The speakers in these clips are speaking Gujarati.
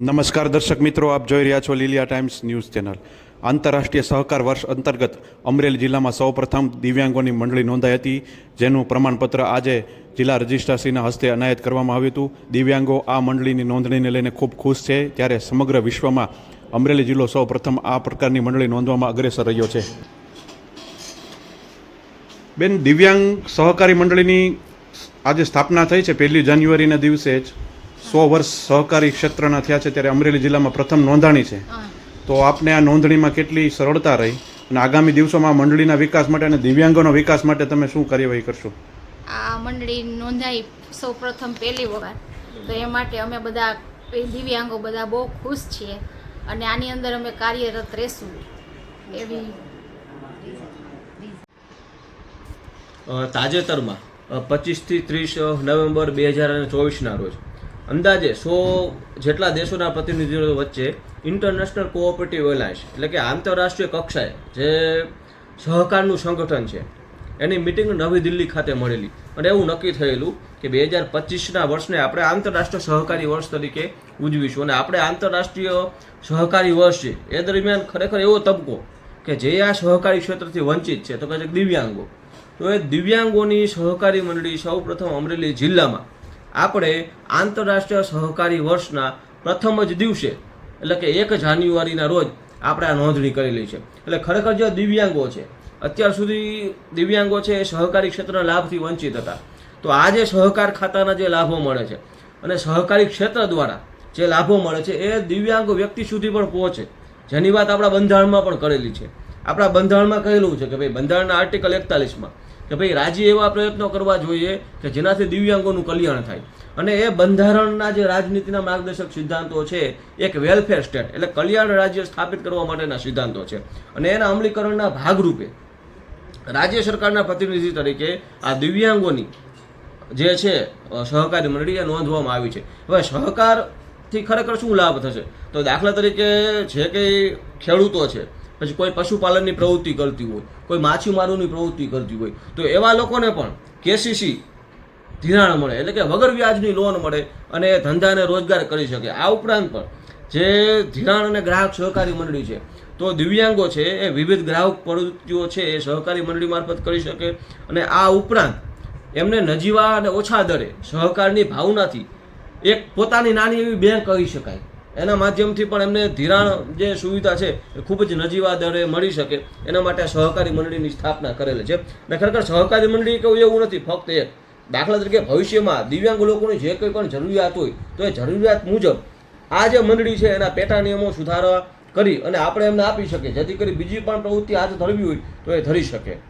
નમસ્કાર દર્શક મિત્રો, આપ જોઈ રહ્યા છો લીલિયા ટાઈમ્સ ન્યૂઝ ચેનલ. આંતરરાષ્ટ્રીય સહકાર વર્ષ અંતર્ગત અમરેલી જિલ્લામાં સૌપ્રથમ દિવ્યાંગોની મંડળી નોંધાઈ હતી, જેનું પ્રમાણપત્ર આજે જિલ્લા રજિસ્ટ્રારશ્રીના હસ્તે અનાયત કરવામાં આવ્યું હતું. દિવ્યાંગો આ મંડળીની નોંધણીને લઈને ખૂબ ખુશ છે, ત્યારે સમગ્ર વિશ્વમાં અમરેલી જિલ્લો સૌપ્રથમ આ પ્રકારની મંડળી નોંધવામાં અગ્રેસર રહ્યો છે. બેન, દિવ્યાંગ સહકારી મંડળીની આજે સ્થાપના થઈ છે, પહેલી જાન્યુઆરીના દિવસે જ. સો વર્ષ સહકારી ક્ષેત્રના થયા છે ત્યારે અમરેલી જિલ્લામાં પ્રથમ નોંધાણી છે. તો આપને આ નોંધણીમાં કેટલી સરળતા રહી અને આગામી દિવસોમાં આ મંડળીના વિકાસ માટે અને દિવ્યાંગોના વિકાસ માટે તમે શું કાર્યવાહી કરશો? આ મંડળી નોંધાઈ સૌ પ્રથમ પહેલી વખત. તો એ માટે અમે બધા દિવ્યાંગો બધા બહુ ખુશ છીએ અને આની અંદર અમે કાર્યરત રહેશું. એવી તાજેતરમાં પચીસથી ત્રીસ નવેમ્બર બે હજાર અને ચોવીસના રોજ અંદાજે સો જેટલા દેશોના પ્રતિનિધિઓ વચ્ચે ઇન્ટરનેશનલ કોઓપરેટિવ એલાયન્સ એટલે કે આંતરરાષ્ટ્રીય કક્ષાએ જે સહકારનું સંગઠન છે, એની મિટિંગ નવી દિલ્હી ખાતે મળેલી. અને એવું નક્કી થયેલું કે બે હજાર પચીસના વર્ષને આપણે આંતરરાષ્ટ્રીય સહકારી વર્ષ તરીકે ઉજવીશું. અને આપણે આંતરરાષ્ટ્રીય સહકારી વર્ષ છે, એ દરમિયાન ખરેખર એવો તબકો કે જે આ સહકારી ક્ષેત્રથી વંચિત છે, તો કહે છે દિવ્યાંગો. તો એ દિવ્યાંગોની સહકારી મંડળી સૌ પ્રથમ અમરેલી જિલ્લામાં આપણે આંતરરાષ્ટ્રીય સહકારી વર્ષના પ્રથમ જ દિવસે, એટલે કે એક જાન્યુઆરીના રોજ આપણે આ નોંધણી કરેલી છે. એટલે ખરેખર જે દિવ્યાંગો છે, અત્યાર સુધી દિવ્યાંગો છે એ સહકારી ક્ષેત્રના લાભથી વંચિત હતા. તો આ જે સહકાર ખાતાના જે લાભો મળે છે અને સહકારી ક્ષેત્ર દ્વારા જે લાભો મળે છે એ દિવ્યાંગ વ્યક્તિ સુધી પણ પહોંચે. જેની વાત આપણા બંધારણમાં પણ કરેલી છે. આપણા બંધારણમાં કહેલું છે કે ભાઈ બંધારણના આર્ટિકલ એકતાલીસમાં કે ભાઈ રાજ્ય એવા પ્રયત્નો કરવા જોઈએ કે જેનાથી દિવ્યાંગોનું કલ્યાણ થાય. અને એ બંધારણના જે રાજનીતિના માર્ગદર્શક સિદ્ધાંતો છે, એક વેલફેર સ્ટેટ એટલે કલ્યાણ રાજ્ય સ્થાપિત કરવા માટેના સિદ્ધાંતો છે. અને એના અમલીકરણના ભાગરૂપે રાજ્ય સરકારના પ્રતિનિધિ તરીકે આ દિવ્યાંગોની જે છે સહકારી મંડળી એ નોંધવામાં આવી છે. હવે સહકારથી ખરેખર શું લાભ થશે? તો દાખલા તરીકે જે કંઈ ખેડૂતો છે પછી કોઈ પશુપાલનની પ્રવૃત્તિ કરતી હોય, કોઈ માછીમારોની પ્રવૃત્તિ કરતી હોય, તો એવા લોકોને પણ કેસીસી ધિરાણ મળે, એટલે કે વગર વ્યાજની લોન મળે અને ધંધાને રોજગાર કરી શકે. આ ઉપરાંત પણ જે ધિરાણ અને ગ્રાહક સહકારી મંડળી છે, તો દિવ્યાંગો છે, એ વિવિધ ગ્રાહક પ્રવૃત્તિઓ છે, એ સહકારી મંડળી મારફત કરી શકે અને આ ઉપરાંત એમને નજીવા અને ઓછા દરે સહકારની ભાવનાથી એક પોતાની નાની એવી બેંક કહી શકાય. એના માધ્યમથી પણ એમને ધિરાણ જે સુવિધા છે એ ખૂબ જ નજીવા દરે મળી શકે. એના માટે સહકારી મંડળીની સ્થાપના કરેલી છે. અને ખરેખર સહકારી મંડળી કેવું એવું નથી, ફક્ત એક દાખલા તરીકે ભવિષ્યમાં દિવ્યાંગ લોકોની જે કંઈ પણ જરૂરિયાત હોય, તો એ જરૂરિયાત મુજબ આ જે મંડળી છે એના પેટા નિયમો સુધારવા કરી અને આપણે એમને આપી શકીએ. જેથી કરી બીજી પણ પ્રવૃત્તિ હાથ ધરવી હોય, તો એ ધરી શકે.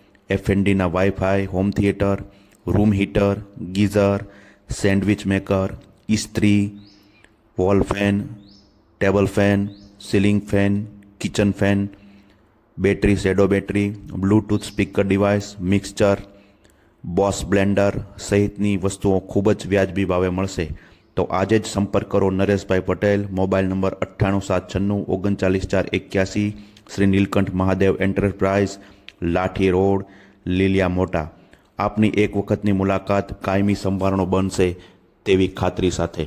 એફએનડીના wifi home theatre room heater geyser sandwich maker ઇસ્ત્રી wall fan table fan ceiling fan kitchen fan battery shadow battery Bluetooth speaker device mixture Bose blender સહિતની વસ્તુઓ ખૂબ જ વ્યાજબી ભાવે મળશે તો આજે જ સંપર્ક કરો નરેશભાઈ પટેલ મોબાઈલ નંબર અઠ્ઠાણું સાત છન્નું ઓગણચાલીસ ચાર એક્યાસી શ્રી નીલકંઠ મહાદેવ એન્ટરપ્રાઇઝ લાઠી રોડ લીલિયા મોટા. આપની એક વખતની મુલાકાત કાયમી સંભારણો બનશે તેવી ખાતરી સાથે.